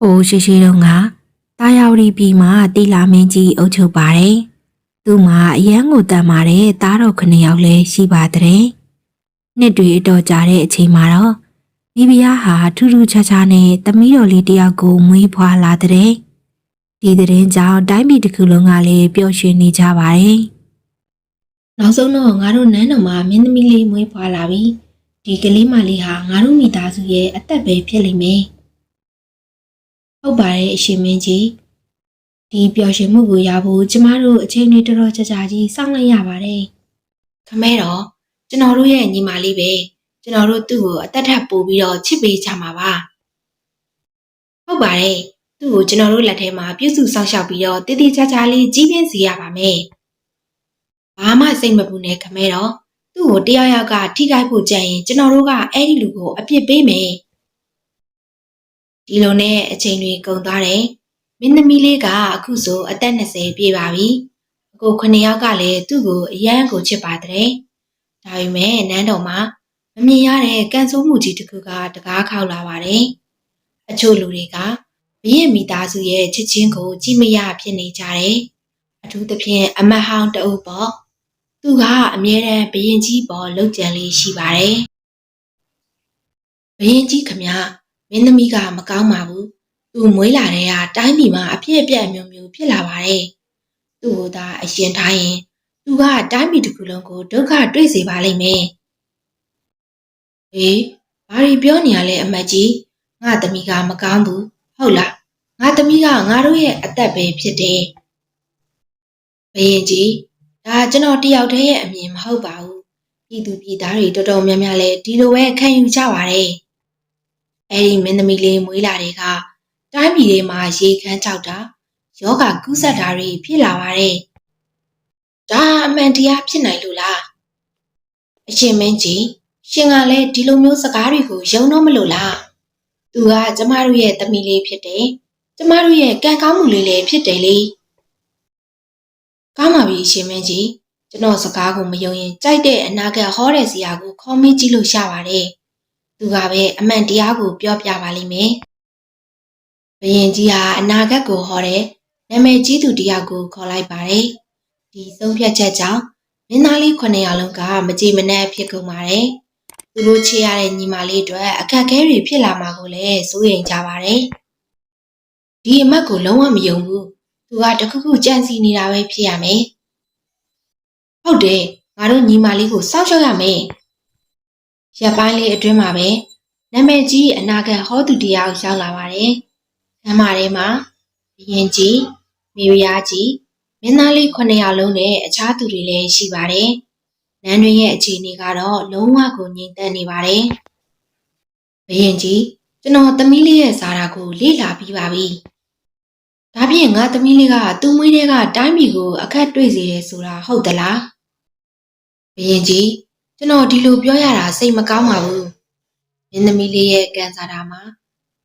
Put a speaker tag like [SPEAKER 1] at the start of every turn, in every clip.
[SPEAKER 1] ဟိုရှိရှိတော့ကတာယာဝတီပြည်မှာတီလာမင်းကြီးအုပ်ချုပ်ပါတယ်။သူ့မှာအရန်ကိုတန်ပါတယ်တားတော်ခနှစ်ယောက်လည်းရှိပါတဲ့။နှစ်တွေအတော်ကြာတဲ့အချိန်မှာတော့မိဖုရားဟာထူးထူးခြားခြားနဲ့သမီးတော်လေးတစ်ယောက်ကိုမွေးဖွားလာတဲ့။ဒီတဲ့ရင်ကြောင့်တိုင်းပြည်တစ်ခုလုံးကလည်းပျော်ရွှင်နေကြပါတယ်။နောက်ဆုံးတော့ငါတို့နန်းတော်မှာမင်းသမီးလေးမွေးဖွားလာပြီ။ဒီကလေးမလေးဟာငါတို့မိသားစုရဲ့အသက်ပဲဖြစ်လိမ့်မယ်။ ဟုတ်ပါတယ်အရှင်မင်းကြီးဒီပျော်ရွှင်မှုကိုရဖို့ကျမတို့အချိန်တွေတော်တော်ကြာကြာကြီးစောင့်လိုက်ရပါတယ်ခမဲတော့ကျွန်တော်တို့ရဲ့ညီမလေးပဲကျွန်တော်တို့သူ့ကိုအသက်ထပ်ပို့ပြီးတော့ချစ်ပေးကြမှာပါဟုတ်ပါတယ်သူ့ကိုကျွန်တော်တို့လက်ထဲမှာပြုစုစောင့်ရှောက်ပြီးတော့တည်တည်ချာချာလေးကြီးပြင်းစေရပါမယ်ဘာမှစိတ်မပူနဲ့ခမဲတော့သူ့ကိုတယောက်ယောက်ကထိခိုက်ဖို့ကြံရင်ကျွန်တော်တို့ကအဲ့ဒီလူကိုအပြစ်ပေးမယ် ဒီလိုနဲ့အချိန်တွေကုန်သွားတယ်။မင်းသမီးလေးကအခုဆိုအသက်20ပြည့်ပါပြီ။အကိုခုနှစ်ယောက်ကလည်းသူ့ကိုအရန်ကိုချစ်ပါတဲ့။ဒါပေမဲ့နန်းတော်မှာမမြင်ရတဲ့ကံဆိုးမှုကြီးတစ်ခုကတကားခောက်လာပါတယ်။အချို့လူတွေကဘရင်မိသားစုရဲ့ချစ်ချင်းကိုကြည်မရဖြစ်နေကြတယ်။အထူးသဖြင့်အမတ်ဟောင်းတအုပ်ပေါ့။သူကအမြဲတမ်းဘရင်ကြီးပေါ်လှုပ်ကြံလေးရှိပါတယ်။ဘရင်ကြီးခမရ မင်းသမီးကမကောင်းပါဘူး။သူမွေးလာတဲ့ကတိုင်းပြည်မှာအဖြစ်အပျက်မျိုးမျိုးဖြစ်လာပါတယ်။သူ့ကိုသာအရင်ထားရင်သူကတိုင်းပြည်တစ်ခုလုံးကိုဒုက္ခတွေ့စေပါလိမ့်မယ်။ဟေးဘာတွေပြောနေရလဲအမတ်ကြီး။ငါသမီးကမကောင်းဘူး။ဟုတ်လား။ငါသမီးကငါတို့ရဲ့အသက်ပဲဖြစ်တယ်။ဘရင်ကြီးဒါကျွန်တော်တယောက်တည်းရဲ့အမြင်မဟုတ်ပါဘူး။ပြည်သူပြည်သားတွေတော်တော်များများလည်းဒီလိုပဲခံယူကြပါတယ်။ အဲ့ဒီမင်းသမီးလေးမွေးလာတဲ့ကတိုင်းပြည်ထဲမှာရေခမ်းချောက်တာယောဂကူးစက်တာတွေဖြစ်လာပါတယ်။ဒါအမှန်တရားဖြစ်နိုင်လို့လား။အရှင်မင်းကြီးရှင်ကလည်းဒီလိုမျိုးစကားတွေကိုယုံတော့မလို့လား။သူကကျမတို့ရဲ့သမီးလေးဖြစ်တယ်။ကျမတို့ရဲ့ကံကောင်းမှုလေးလည်းဖြစ်တယ်လေ။ကောင်းပါပြီအရှင်မင်းကြီးကျွန်တော်စကားကိုမယုံရင်ကြိုက်တဲ့အနာဂတ်ဟောတဲ့ဇာတ်ကိုခေါ်မေးကြည့်လို့ရပါတယ်။ သူကပဲအမှန်တရားကိုပြောပြပါလိမ့်မယ်။ဘယင်ကြီးဟာအနာဂတ်ကိုဟောတဲ့နာမည်ကြီးသူတစ်ယောက်ကိုခေါ်လိုက်ပါတယ်။ဒီဆုံးဖြတ်ချက်ကြောင့်မင်းသားလေး9ယောက်လုံးကမကြည်မနှက်ဖြစ်ကုန်ပါတယ်။သူတို့ချေရတဲ့ညီမလေးအတွက်အခက်အခဲတွေဖြစ်လာမှာကိုလည်းစိုးရိမ်ကြပါတယ်။ဒီအမတ်ကိုလုံးဝမယုံဘူး။သူကတခုခုကြံစီနေတာပဲဖြစ်ရမယ်။ဟုတ်တယ်ငါတို့ညီမလေးကိုစောင့်ရှောက်ရမယ်။ ရက်ပိုင်းလေးအတွင်းမှာပဲနာမည်ကြီးအနာဂတ်ဟောသူတယောက်ရောက်လာပါတယ်။ခမ်းမထဲမှာဘရင်ကြီးမိဖုရားကြီးမင်းသားလေး9ယောက်လုံးနဲ့အခြားသူတွေလည်းရှိပါတယ်။နန်းတွင်ရဲ့အခြေအနေကတော့လုံးဝကိုငြိမ်သက်နေပါတယ်။ဘရင်ကြီးကျွန်တော်သမီးလေးရဲ့ဇာတာကိုလေ့လာပြီးပါပြီ။ဒါဖြင့်ငါသမီးလေးကသူ့မွေးတဲ့ကတိုင်းပြည်ကိုအခက်တွေ့စေတယ်ဆိုတာဟုတ်သလား။ဘရင်ကြီး ကျွန်တော်ဒီလိုပြောရတာစိတ်မကောင်းပါဘူး။မင်းသမီးလေးရဲ့ကံစားတာမှာ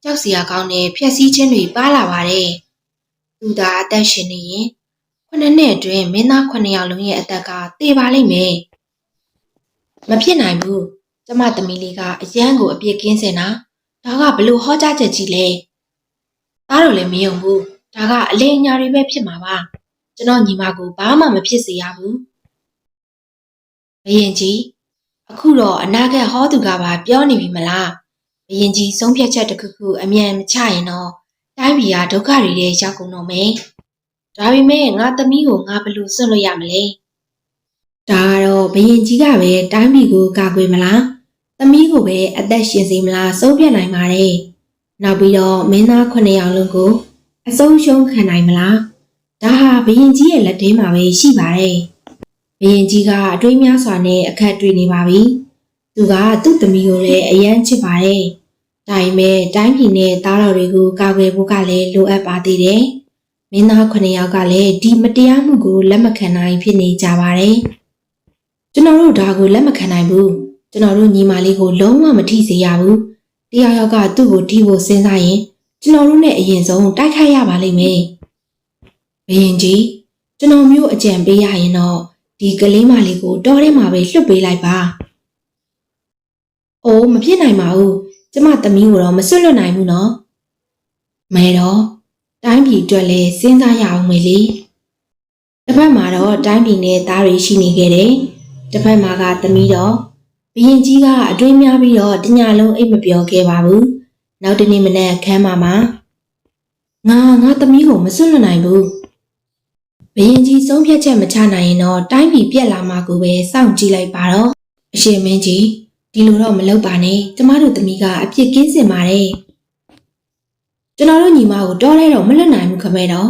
[SPEAKER 1] ကြောက်စရာကောင်းတဲ့ဖြက်စီးခြင်းတွေပါလာပါတယ်။သူသာအသက်ရှင်နေရင်ခုနှစ်နှစ်အတွင်းမင်းသားခုနှစ်ယောက်လုံးရဲ့အသက်ကသေပါလိမ့်မယ်။မဖြစ်နိုင်ဘူး။ကျမသမီးလေးကအရန်ကိုအပြစ်ကင်းစင်တာဒါကဘလို့ဟောကြားချက်ကြီးလဲ။ဒါတော့လည်းမယုံဘူး။ဒါကအလေအညာတွေပဲဖြစ်မှာပါ။ကျွန်တော်ညီမကိုဘာမှမဖြစ်စေရဘူး။ဘရင်ကြီး အခုတော့အနာဂတ်ဟောသူကပါပြောနေပြီမလားဘယင်ကြီးဆုံးဖြတ်ချက်တစ်ခုခုအမြန်မချရင်တော့တိုင်းပြည်ကဒုက္ခတွေထဲရောက်ကုန်တော့မယ်ဒါပေမဲ့ငါသမီးကိုငါဘယ်လိုစွန့်လို့ရမလဲဒါကတော့ဘယင်ကြီးကပဲတိုင်းပြည်ကိုကာကွယ်မလားသမီးကိုပဲအသက်ရှင်စေမလားဆုံးဖြတ်နိုင်ပါတယ်နောက်ပြီးတော့မင်းသား9ယောက်လုံးကိုအဆုံးရှုံးခံနိုင်မလားဒါဟာဘယင်ကြီးရဲ့လက်ထဲမှာပဲရှိပါတယ် ဘယင်ကြီးကအတွေးများစွာနဲ့အခက်တွေ့နေပါပြီ။သူကသူ့သမီးကိုလည်းအယမ်းချစ်ပါတယ်။ဒါပေမဲ့တိုင်းပြည်နဲ့သားတော်တွေကိုကာကွယ်ဖို့ကလည်းလိုအပ်ပါသေးတယ်။မင်းသား9ယောက်ကလည်းဒီမတရားမှုကိုလက်မခံနိုင်ဖြစ်နေကြပါတယ်။ကျွန်တော်တို့ဒါကိုလက်မခံနိုင်ဘူး။ကျွန်တော်တို့ညီမလေးကိုလုံးဝမထိစေရဘူး။တရားယောက်ကသူ့ကိုထိဖို့စဉ်းစားရင်ကျွန်တော်တို့နဲ့အရင်ဆုံးတိုက်ခိုက်ရပါလိမ့်မယ်။ဘယင်ကြီးကျွန်တော်မျိုးအကြံပေးရရင်တော့ ဒီကလေးမလေးကိုတော်ထဲမှာပဲလွတ်ပေးလိုက်ပါ။အိုးမဖြစ်နိုင်ပါဘူး။ကျမသမီးကိုတော့မဆွတ်လွတ်နိုင်ဘူးနော်မဲတော့တိုင်းပြည်အတွက်လည်းစဉ်းစားရအောင်မေလေတစ်ဖက်မှာတော့တိုင်းပြည်နဲ့သားတွေရှိနေခဲ့တယ်တစ်ဖက်မှာကသမီးတော့ဘရင်ကြီးကအတွင်းများပြီးတော့တညလုံးအိတ်မပြောခဲ့ပါဘူးနောက်တနေ့မနက်ခမ်းမှာမှာငါငါသမီးကိုမစွန့်လွတ်နိုင်ဘူး ဘရင်ကြီးဆုံးဖြတ်ချက်မချနိုင်ရင်တော့တိုင်းပြည်ပြက်လာမှာကိုပဲစောင့်ကြည့်လိုက်ပါတော့အရှင်မင်းကြီးဒီလိုတော့မလုပ်ပါနဲ့ကျမတို့သမီးကအပြစ်ကင်းစင်ပါတယ်ကျွန်တော်တို့ညီမကိုတော်လဲတော့မလွတ်နိုင်ဘူးခမဲတော်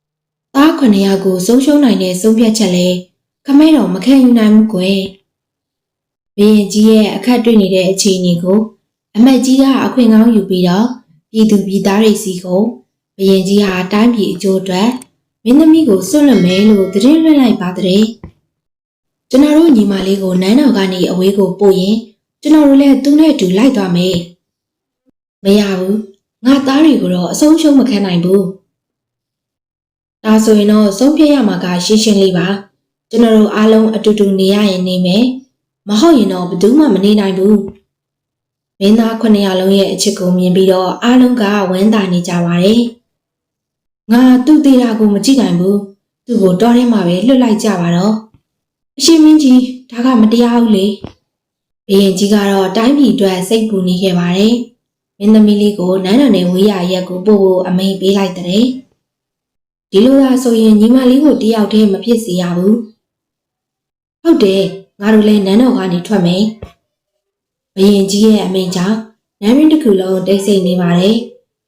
[SPEAKER 1] ။သားခုနှစ်ယောက်ကိုဆုံးရှုံးနိုင်တဲ့ဆုံးဖြတ်ချက်လဲခမဲတော်မခံယူနိုင်ဘူးကွယ်။ဘရင်ကြီးရဲ့အခက်တွေ့နေတဲ့အခြေအနေကိုအမတ်ကြီးကအခွင့်ကောင်းယူပြီးတော့ပြည်သူပြည်သားတွေစီကိုဘရင်ကြီးဟာတိုင်းပြည်အကျိုးအတွက် မင်းသမီးကိုစွန့်လွတ်မယ်လို့သတင်းလွှင့်လိုက်ပါတဲ့။ကျွန်တော်တို့ညီမလေးကိုနန်းတော်ကနေအဝေးကိုပို့ရင်ကျွန်တော်တို့လည်းသူနဲ့အတူလိုက်သွားမယ်။မရဘူး။ငါသားတွေကိုတော့အဆုံးရှုံးမခံနိုင်ဘူး။ဒါဆိုရင်တော့ဆုံးဖြတ်ရမှာကရှင်းရှင်းလေးပါ။ကျွန်တော်တို့အားလုံးအတူတူနေရရင်နေမယ်။မဟုတ်ရင်တော့ဘယ်သူမှမနေနိုင်ဘူး။မင်းသားခုနှစ်ယောက်လုံးရဲ့အချစ်ကိုမြင်ပြီးတော့အားလုံးကဝမ်းသာနေကြပါတယ်။ ငါသူ့သေးတာကိုမကြည့်နိုင်ဘူး။သူ့ကိုတော်ထဲမှာပဲလွတ်လိုက်ကြပါတော့။အရှင်မင်းကြီးဒါကမတရားဘူးလေ။ဘုရင်ကြီးကတော့တိုင်းပြည်အတွက်စိတ်ပူနေခဲ့ပါတယ်။မင်းသမီးလေးကိုနန်းတော်နယ်ဝေးရရက်ကိုပို့ဖို့အမိန်ပေးလိုက်တဲ့ဒီလိုသာဆိုရင်ညီမလေးကိုတယောက်တည်းမဖြစ်စေရဘူးဟုတ်တယ်ငါတို့လည်းနန်းတော်ကနေထွက်မယ်ဘရင်ကြီးရဲ့အမိန်ကြောင့်နန်းရင်းတစ်ခုလုံးတိတ်ဆိတ်နေပါတယ်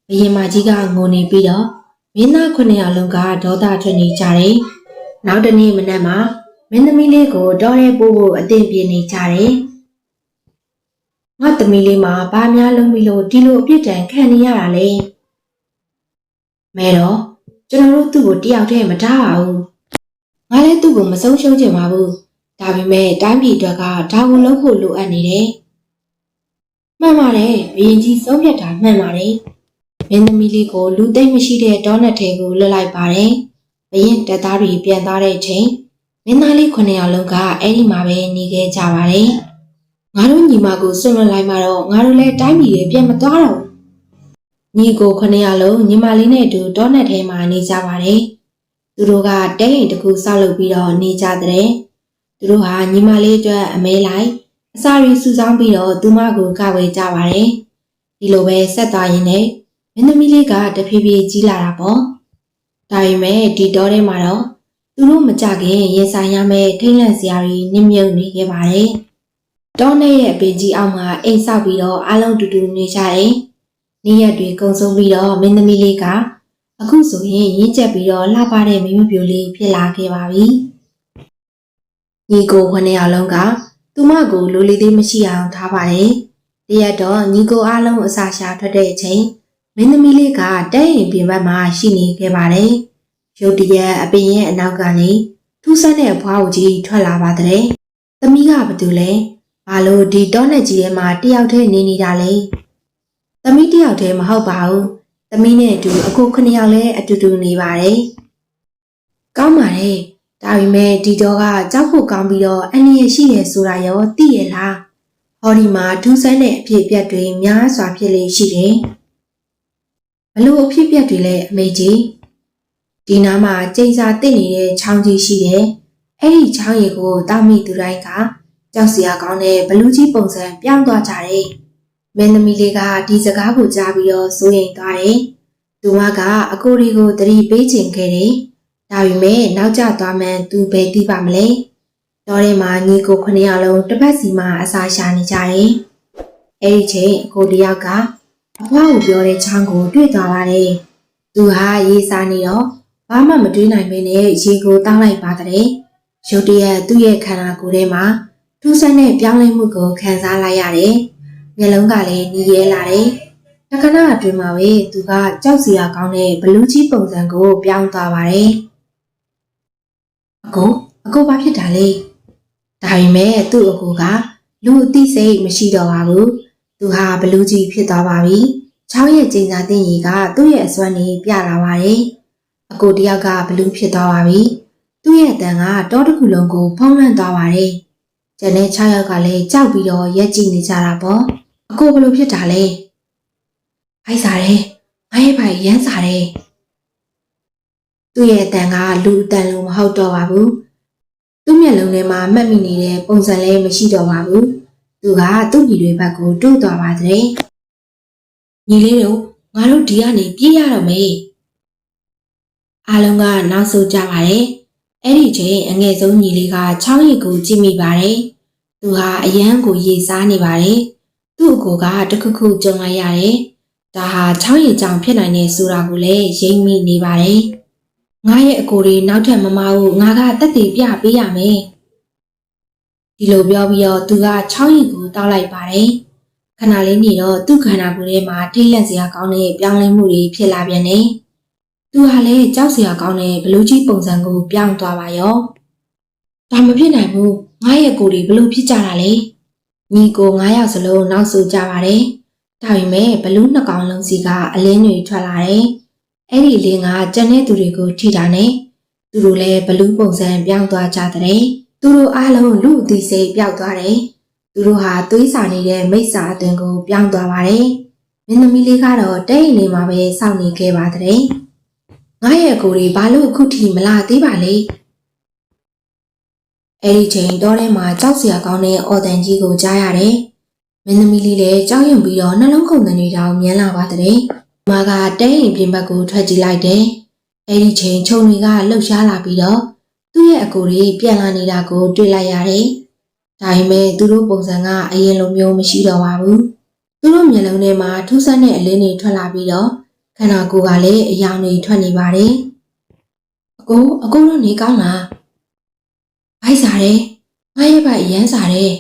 [SPEAKER 1] ဘရင်မကြီးကငိုနေပြီးတော့ မင်းသားခုနှစ်ယောက်လုံးကဒေါသထွက်နေကြတယ်နောက်တနေ့မနက်မှာမင်းသမီးလေးကိုတော်ရဲပို့ဖို့အသင့်ပြင်နေကြတယ်ငါသမီးလေးမှာဘာများလုံးပြီလို့ဒီလိုအပြစ်ဒဏ်ခံနေရတာလဲမဲတော့ကျွန်တော်တို့သူ့ကိုတယောက်တည်းမထားပါဘူးငါလည်းသူ့ကိုမဆုံးရှုံးချင်ပါဘူးဒါပေမဲ့တိုင်းပြည်အတွက်ကဒါကိုလုပ်ဖို့လိုအပ်နေတယ်မှန်ပါတယ်ဘရင်ကြီးဆုံးဖြတ်တာမှန်ပါတယ် မင်းသမီးလေးကိုလူသိမ့်မရှိတဲ့တောနက်ထဲကိုလွတ်လိုက်ပါတယ်ဘရင်တပ်သားတွေပြန်သွားတဲ့အချိန်မင်းသားလေးခုနှစ်ယောက်လုံးကအဲ့ဒီမှာပဲနေခဲ့ကြပါတယ်ငါတို့ညီမကိုစွန့်လွတ်လိုက်မှတော့ငါတို့လည်းတိုင်းပြည်ရဲ့ပြန်မသွားတော့ဘူးညီကိုခဏရလုံးညီမလေးနဲ့အတူတောနက်ထဲမှာနေကြပါတယ်သူတို့ကတဲအိမ်တစ်ခုဆောက်လုပ်ပြီးတော့နေကြတဲ့သူတို့ဟာညီမလေးအတွက်အမဲလိုက်အစာရီစုဆောင်းပြီးတော့သူမကိုကဝေကြပါတယ်ဒီလိုပဲဆက်သွားရင်လည်း မင်းသမီးလေးကတဖြည်းဖြည်းကြီးလာတာပေါ့ဒါပေမဲ့ဒီတောထဲမှာတော့သူတို့မကြခင်ရင်ဆိုင်ရမယ့်ထိတ်လန့်စရာတွေနစ်မြုပ်နေခဲ့ပါတယ်တောနဲ့ရဲ့အပင်ကြီးအောက်မှာအိမ်ဆောက်ပြီးတော့အားလုံးတူတူနေကြတယ်။နေ့ရက်တွေကုံဆုံးပြီးတော့မင်းသမီးလေးကအခုဆိုရင်ရင်းကျက်ပြီးတော့လှပတဲ့မိမပြိုလေးဖြစ်လာခဲ့ပါပြီ။ညီကိုခွနဲ့အလုံးကသူမကိုလိုလေးသေးမရှိအောင်ထားပါတယ်။တရက်တော့ညီကိုအားလုံးအစာရှာထွက်တဲ့အချိန် မင်းသမီးလေးကတဲ့ရင်ပြင်ဘက်မှာရှိနေခဲ့ပါတယ်။ရုတ်တရက်အပင်ရဲ့အနောက်ကနေထူးဆန်းတဲ့ဘွားကိုကြီးထွက်လာပါတဲ့။သမီးကဘာတူလဲ။ဘာလို့ဒီတောနဲ့ကြီးထဲမှာတယောက်တည်းနေနေတာလဲ။သမီးတယောက်တည်းမဟုတ်ပါဘူး။သမီးနဲ့အတူအခုခုနှစ်ယောက်လည်းအတူတူနေပါတယ်။ကောင်းပါတယ်။ဒါပေမဲ့ဒီတော့ကကြောက်ဖို့ကောင်းပြီးတော့အန္တရာယ်ရှိရဆိုတာရောသိရလား။ဟောဒီမှာဒူးဆန်းတဲ့အဖြစ်အပျက်တွေများစွာဖြစ်လေရှိတယ်။ ဘလို့အဖြစ်အပျက်တွေလဲအမေကြီး။ဒီနားမှာကျိန်စာတစ်နေတဲ့ချောင်းကြီးရှိတယ်။အဲ့ဒီချောင်းရီကိုတောက်မိသူတိုင်းကကြောက်စရာကောင်းတဲ့ဘလူးကြီးပုံစံပြောင်းသွားကြတယ်။မင်းသမီးလေးကဒီစကားကိုကြားပြီးတော့စိုးရိမ်သွားတယ်။သူမကအကိုရီကိုတတိပေးချင်ခဲ့တယ်။ဒါပေမဲ့နောက်ကျသွားမှန်းသူပဲသိပါမလဲ။တော်ထဲမှာညီကိုခုနှစ်ယောက်လုံးတစ်ပတ်စီမှအစာရှာနေကြတယ်။အဲ့ဒီချိန်အကိုတယောက်က အဖွားကိုပြောတဲ့ချောင်းကိုတွေ့သွားပါတယ်။သူဟာရေးစားနေတော့ဘာမှမတွေးနိုင်မင်းနဲ့ရေကိုတောင်းလိုက်ပါတဲ့။ရုတ်တရက်သူ့ရဲ့ခန္ဓာကိုယ်ထဲမှာထူးဆန်းတဲ့ပြောင်းလဲမှုကိုခံစားလိုက်ရတယ်။မျက်လုံးကလည်းညီရဲလာတယ်။တခဏအတွင်းမှာပဲသူကကြောက်စရာကောင်းတဲ့ဘလူးကြီးပုံစံကိုပြောင်းသွားပါတယ်။အကိုအကိုဘာဖြစ်တာလဲ။ဒါပေမဲ့သူ့အကိုကလူအသိစိတ်မရှိတော့ပါဘူး။ သူဟာဘလူးကြီးဖြစ်သွားပါပြီ။ချောင်းရဲ့ကျိန်စာတင်ရီကသူ့ရဲ့အစွမ်းနေပြလာပါတယ်။အကိုတယောက်ကဘလူးဖြစ်သွားပါပြီ။သူ့ရဲ့အတန်ကတောတစ်ခုလုံးကိုဖုံးလွှမ်းသွားပါတယ်။ကျန်တဲ့6ယောက်ကလည်းကြောက်ပြီးတော့ရက်ကြည့်နေကြတာပေါ့အကိုဘယ်လိုဖြစ်တာလဲဖိုက်စားတယ်ငါရဲ့ဖိုင်ရမ်းစားတယ်သူ့ရဲ့အတန်ကလူအတန်လိုမဟုတ်တော့ပါဘူးသူ့မျက်လုံးထဲမှာမှတ်မိနေတဲ့ပုံစံလည်းမရှိတော့ပါဘူး သူကသူ့ညီတွေဘက်ကိုတိုးသွားပါတဲ့ညီလေးတို့ငါတို့ဒီကနေပြေးရတော့မေးအားလုံးကနောက်ဆုတ်ကြပါတယ်အဲ့ဒီချိန်အငယ်ဆုံးညီလေးကချောင်းရည်ကိုကြည့်မိပါတယ်သူဟာအယမ်းကိုရေစားနေပါတယ်သူ့အကိုကတခုခုကြုံလိုက်ရတယ်ဒါဟာချောင်းရည်ကြောင့်ဖြစ်နိုင်တဲ့ဆိုတာကိုလည်းရိပ်မိနေပါတယ်ငါရဲ့အကိုတွေနောက်ထပ်မမဘူးငါကတက်တည်ပြပေးရမယ် ဒီလိုပြောပြီးတော့သူကချောင်းရည်ကိုတောက်လိုက်ပါတယ်ခဏလေးနေတော့သူ့ခန္ဓာကိုယ်ထဲမှာထိတ်လန့်စရာကောင်းတဲ့ပြောင်းလဲမှုတွေဖြစ်လာပြန်တယ်သူဟာလည်းကြောက်စရာကောင်းတဲ့ဘလူးကြီးပုံစံကိုပြောင်းသွားပါရောဒါမဖြစ်နိုင်ဘူးငါရဲ့ကိုယ်တွေဘလို့ဖြစ်ကြတာလဲညီကို9ယောက်စလုံးနောက်ဆုတ်ကြပါတယ်ဒါပေမဲ့ဘလူးနှစ်ကောင်လုံးစီကအလင်းတွေထွက်လာတယ်အဲ့ဒီလင်းကကြံတဲ့သူတွေကိုထိတာနဲ့သူတို့လည်းဘလူးပုံစံပြောင်းသွားကြတဲ့ သူတို့အားလုံးလူအသိစိတ်ပျောက်သွားတယ်သူတို့ဟာသွေးစာနေတဲ့မိစ္ဆာအသွင်ကိုပြောင်းသွားပါတယ်မင်းသမီးလေးကတော့တဲ့အိမ်လေးမှာပဲစောင့်နေခဲ့ပါတဲ့ငါရဲ့အကိုတွေဘာလို့အခုထိမလာသေးပါလဲအဲ့ဒီချိန်တောထဲမှာကြောက်စရာကောင်းတဲ့အော်တန်ကြီးကိုကြားရတယ်မင်းသမီးလေးလည်းကြောက်ရွံ့ပြီးတော့နှလုံးခုန်တဲ့နေတောင်မြင်လာပါတဲ့မာကတဲ့အိမ်ပြင်ဘက်ကိုထွက်ကြည့်လိုက်တယ်အဲ့ဒီချိန်ခြုံတွေကလှုပ်ရှားလာပြီးတော့ သူ့ရဲ့အကိုတွေပြန်လာနေတာကိုတွေ့လိုက်ရတယ်ဒါပေမဲ့သူတို့ပုံစံကအရင်လိုမျိုးမရှိတော့ပါဘူးသူတို့မျက်လုံးထဲမှာထူးဆန်းတဲ့အလင်းတွေထွက်လာပြီးတော့ခန္ဓာကိုယ်ကလည်းအယောင်တွေထွက်နေပါတယ်အကိုအကိုတို့နေကောင်းလားဘိုက်စားတယ်ငါရဲ့ဘိုက်အရမ်းစားတယ်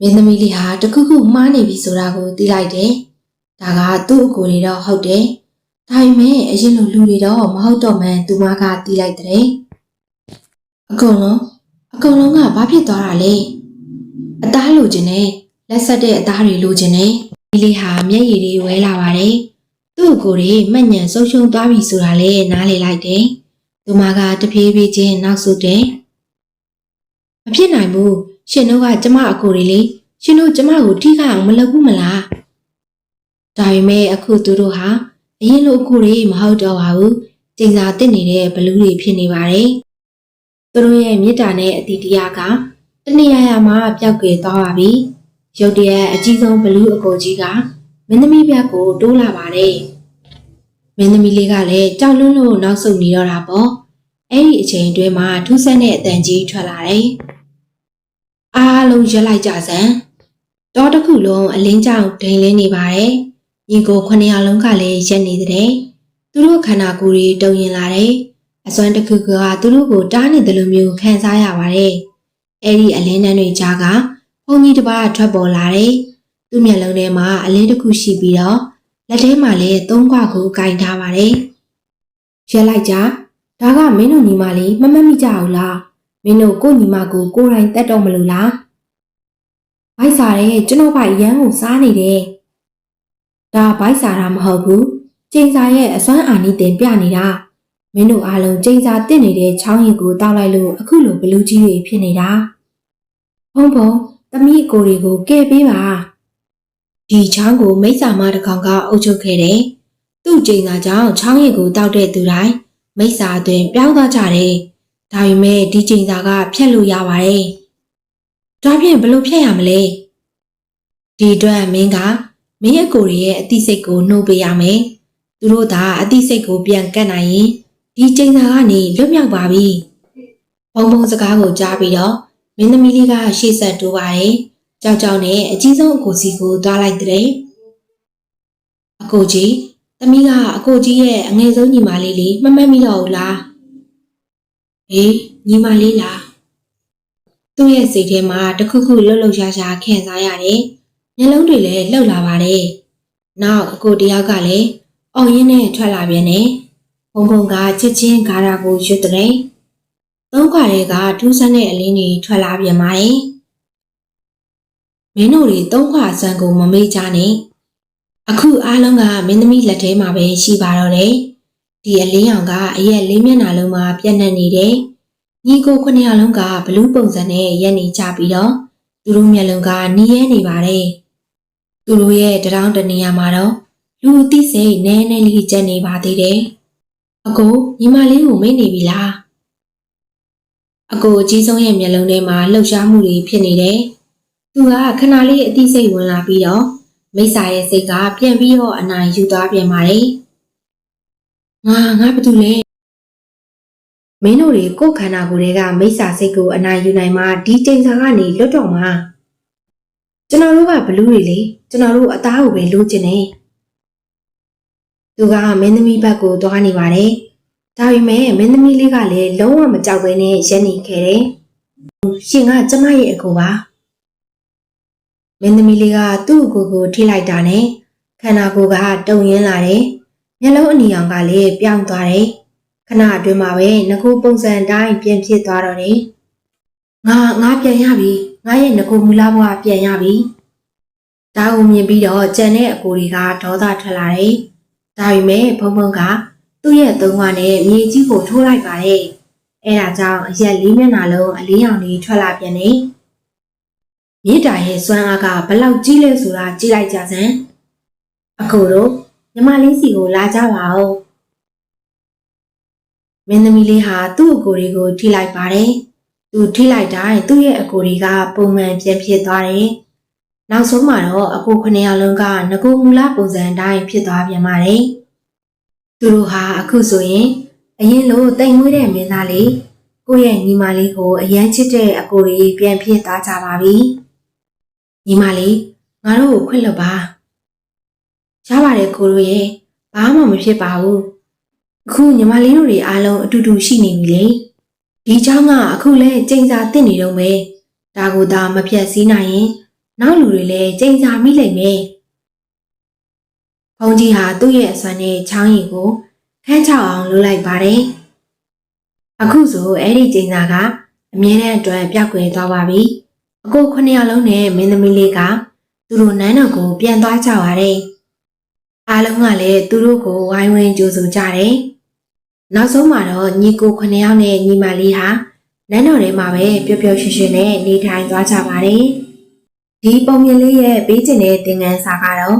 [SPEAKER 1] မင်းသမီးလေးဟာတခုခုမှားနေပြီဆိုတာကိုသိလိုက်တယ်ဒါကသူ့အကိုတွေတော့ဟုတ်တယ် ဒါပေမဲ့အရင်လိုလူတွေတော့မဟုတ်တော့မှန်းသူမကသိလိုက်တဲ့အကုန်လုံးအကုန်လုံးကဘာဖြစ်သွားတာလဲအသားလိုချင်တယ်လက်ဆက်တဲ့အသားတွေလိုချင်တယ်ဒီလေးဟာမျက်ရည်တွေဝဲလာပါတယ်သူ့ကိုယ်တွေမှတ်ညံဆုံးရှုံးသွားပြီဆိုတာလဲနားလေလိုက်တယ်သူမကတပြေးပြေးချင်းနောက်ဆုတ်တယ်မဖြစ်နိုင်ဘူးရှင်တို့ကကျမအကိုတွေလေရှင်တို့ကျမကိုထိခိုက်အောင်မလုပ်ဘူးမလားဒါပေမဲ့အခုသူတို့ဟာ အရင်လိုအကိုတွေမဟုတ်တော့ပါဘူးကျင်စာတက်နေတဲ့ဘလူးတွေဖြစ်နေပါတယ်သူတို့ရဲ့မေတ္တာနဲ့အတီတရားကတနေရာရာမှာပျောက်ကွယ်သွားပါပြီရုတ်တရက်အကြီးဆုံးဘလူးအကိုကြီးကမင်းသမီးဘက်ကိုတိုးလာပါတယ်မင်းသမီးလေးကလည်းကြောက်လွန်းလို့နောက်ဆုတ်နေတော့တာပေါ့အဲ့ဒီအချိန်အတွင်းမှာထူးဆန်းတဲ့အတန်ကြီးထွက်လာတယ်အားလုံးရက်လိုက်ကြစမ်းတောတစ်ခုလုံးအလင်းကြောင်ဒိန်လင်းနေပါတယ် ညီကိုခုနှစ်ယောက်လုံးကလည်းရက်နေတဲ့သူတို့ခန္ဓာကိုယ်တွေတုံရင်လာတယ်အစွမ်းတစ်ခုကသူတို့ကိုတားနေတယ်လို့မျိုးခံစားရပါတယ်အဲ့ဒီအလင်းတန်းတွေကြားကဘုံကြီးတစ်ပါးထွက်ပေါ်လာတယ်သူ့မျက်လုံးထဲမှာအလင်းတစ်ခုရှိပြီးတော့လက်ထဲမှာလည်းသုံးခွကိုကင်ထားပါတယ်ရက်လိုက်ကြဒါကမင်းတို့ညီမလေးမမတ်မိကြအောင်လားမင်းတို့ကိုညီမကိုကိုယ်တိုင်တတ်တော့မလို့လားဘိုက်စားတဲ့ကျွန်တော်ဘိုက်ရမ်းကိုစားနေတယ် ဒါဘိုက်စားတာမဟုတ်ဘူးကျင်းစာရဲ့အစွမ်းအာနိသင်ပြနေတာမင်းတို့အားလုံးကျင်းစာတင့်နေတဲ့ချောင်းရည်ကိုတောက်လိုက်လို့အခုလိုဘလူးကြီးတွေဖြစ်နေတာဘုံဘုံသမီးအကိုတွေကိုကဲပေးပါဒီချောင်းကိုမိစ္ဆာမတစ်ကောင်ကအုပ်ချုပ်ခဲ့တယ်သူ့ကျင်းစာကြောင့်ချောင်းရည်ကိုတောက်တဲ့သူတိုင်းမိစ္ဆာအတွင်ပြောင်းသွားကြတယ်ဒါပေမဲ့ဒီကျင်းစာကဖြတ်လို့ရပါတယ်ဒါဖြင့်ဘယ်လိုဖြတ်ရမလဲဒီအတွက်မင်းက မင်းအကိုရဲ့အသိစိတ်ကိုနှုတ်ပေးရမယ်။သူတို့သာအသိစိတ်ကိုပြန်ကတ်နိုင်ရင်ဒီချိန်သာကနေလွတ်မြောက်ပါပြီ။ဘုံဘုံစကားကိုကြားပြီးတော့မင်းသမီးလေးကရှေ့ဆက်တိုးပါတယ်။ကြောက်ကြောက်နဲ့အကြီးဆုံးအကိုစီကိုသွားလိုက်တဲ့အကိုကြီးသမီးကအကိုကြီးရဲ့အငယ်ဆုံးညီမလေးလေးမမှတ်မိတော့ဘူးလား။ဟေးညီမလေးလား။သူ့ရဲ့စိတ်ထဲမှာတခုခုလှုပ်လှုပ်ရှားရှားခံစားရတယ်။ မျက်လုံးတွေလည်းလှုပ်လာပါတယ်။နောက်အကိုတယောက်ကလည်းအော်ရင်းနဲ့ထွက်လာပြန်တယ်။ဘုံဘုံကချစ်ချင်းဂါရာကိုရွတ်တဲ့။သုံးခွာတွေကထူးဆန်းတဲ့အလင်းတွေထွက်လာပြန်ပါတယ်။မင်းတို့တွေသုံးခွာဆန်ကိုမမေ့ကြနဲ့။အခုအားလုံးကမင်းသမီးလက်ထဲမှာပဲရှိပါတော့တယ်။ဒီအလင်းရောင်ကအရက်လေးမျက်နှာလုံးမှာပြန့်နှံ့နေတယ်။ညီကိုခုနှစ်ယောက်လုံးကဘလူးပုံစံနဲ့ရက်နေကြပြီးတော့သူတို့မျက်လုံးကနီးရဲနေပါတယ်။ သူတို့ရဲ့တရောင်းတနေရာမှာတော့လူအသိစိတ်နည်းနည်းလေးကျန်နေပါသေးတယ်အကိုညီမလေးကိုမေ့နေပြီလားအကိုအကြီးဆုံးရဲ့မျက်လုံးထဲမှာလှုပ်ရှားမှုတွေဖြစ်နေတယ်သူကခဏလေးအသိစိတ်ဝင်လာပြီးတော့မိစ္ဆာရဲ့စိတ်ကပြန်ပြီးတော့အနိုင်ယူသွားပြန်ပါတယ်ငါငါဘာတူလဲမင်းတို့တွေကိုယ်ခန္ဓာကိုယ်တွေကမိစ္ဆာစိတ်ကိုအနိုင်ယူနိုင်မှဒီချိန်စာကနေလွတ်တော့မှာကျွန်တော်တို့ကဘလူးတွေလေ ကျွန်တော်တို့အသားကိုပဲလိုချင်တယ်သူကမင်းသမီးဘက်ကိုသွားနေပါတယ်ဒါပေမဲ့မင်းသမီးလေးကလည်းလုံးဝမကြောက်ဘဲနဲ့ရက်နေခဲ့တယ်ရှင်ကကျမရဲ့အကူပါမင်းသမီးလေးကသူ့အကူကိုထိလိုက်တာနဲ့ခန္ဓာကိုယ်ကတုံရင်းလာတယ်မျက်လုံးအနီရောင်ကလည်းပြောင်းသွားတယ်ခဏအတွင်းမှာပဲငကူပုံစံအတိုင်းပြင်ဖြစ်သွားတော့တယ်ငါငါပြန်ရပြီငါရဲ့ငကူမူလဘဝပြန်ရပြီ ဒါကိုမြင်ပြီးတော့ကြံတဲ့အကူတွေကဒေါသထွက်လာတယ်ဒါပေမဲ့ဘုံဘုံကသူ့ရဲ့သုံးဝါနဲ့မြေကြီးကိုထိုးလိုက်ပါတယ်အဲဒါကြောင့်အရက်လေးမျက်နှာလုံးအလေးရောင်ကြီးထွက်လာပြန်တယ်မြေတာရဲ့စွမ်းအားကဘလောက်ကြီးလဲဆိုတာကြည့်လိုက်ကြစမ်းအခုတော့ညီမလေးစီကိုလာကြပါဦးမင်းသမီးလေးဟာသူ့အကိုတွေကိုထိလိုက်ပါတယ်သူထိလိုက်တိုင်းသူ့ရဲ့အကိုတွေကပုံမှန်ပြန်ဖြစ်သွားတယ် နောက်ဆုံးမှာတော့အကိုခုနှစ်ယောက်လုံးကငကိုမူလပုံစံအတိုင်းဖြစ်သွားပြန်ပါတယ်သူတို့ဟာအခုဆိုရင်အရင်လိုတိမ်မွေးတဲ့မင်းသားလေးကိုယ့်ရဲ့ညီမလေးကိုအရန်ချစ်တဲ့အကိုတွေပြန်ဖြစ်သွားကြပါပြီညီမလေးငါတို့ကိုခွင့်လွတ်ပါရပါတယ်ကိုတို့ရဲ့ဘာမှမဖြစ်ပါဘူးအခုညီမလေးတို့တွေအားလုံးအတူတူရှိနေပြီလေဒီเจ้าကအခုလဲကြိမ်စာတင့်နေတော့မယ်ဒါကိုသာမပြတ်စည်းနိုင်ရင် နောက်လူတွေလည်းကြိမ်စာမိလိမ့်မယ်ဖုန်ကြီးဟာသူ့ရဲ့အစွမ်းနဲ့ချောင်းရည်ကိုခန်းချောက်အောင်လုပ်လိုက်ပါတယ်အခုဆိုအဲ့ဒီကြိမ်စာကအမြဲတမ်းအတွက်ပြောက်ကွယ်သွားပါပြီအကိုခုနှစ်ယောက်လုံးနဲ့မင်းသမီးလေးကသူတို့နန်းတော်ကိုပြန်သွားကြပါတယ်အားလုံးကလည်းသူတို့ကိုဝိုင်းဝန်းကြိုဆိုကြတယ်နောက်ဆုံးမှာတော့ညီကိုခုနှစ်ယောက်နဲ့ညီမလေးဟာနန်းတော်ထဲမှာပဲပျော်ပျော်ရွှင်ရွှင်နဲ့နေထိုင်သွားကြပါတယ် ဒီပုံမြင်လေးရဲ့ပေးကျင်တဲ့သင်ခန်းစာကတော့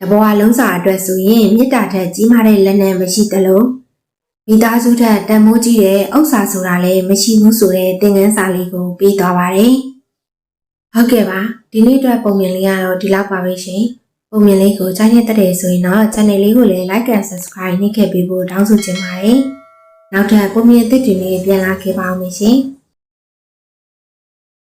[SPEAKER 1] တဘဝလုံးစာအတွက်ဆိုရင်မေတ္တာထက်ကြီးမားတဲ့လက်နက်မရှိသလိုမိသားစုထက်တန်မိုးကြီးတဲ့ဥစ္စာဆိုတာလည်းမရှိဘူးဆိုတဲ့သင်ခန်းစာလေးကိုပေးသွားပါတယ်ဟုတ်ကဲ့ပါဒီနေ့အတွက်ပုံမြင်လေးကတော့ဒီလောက်ပါပဲရှင်ပုံမြင်လေးကိုကြားရတဲ့ဆိုရင်တော့ channel လေးကိုလည်း like and subscribe နှိပ်ခဲ့ပေးဖို့တောင်းဆိုချင်ပါတယ်နောက်ထပ်ပုံမြင်သစ်တွေလေးပြန်လာခဲ့ပါဦးမယ်ရှင်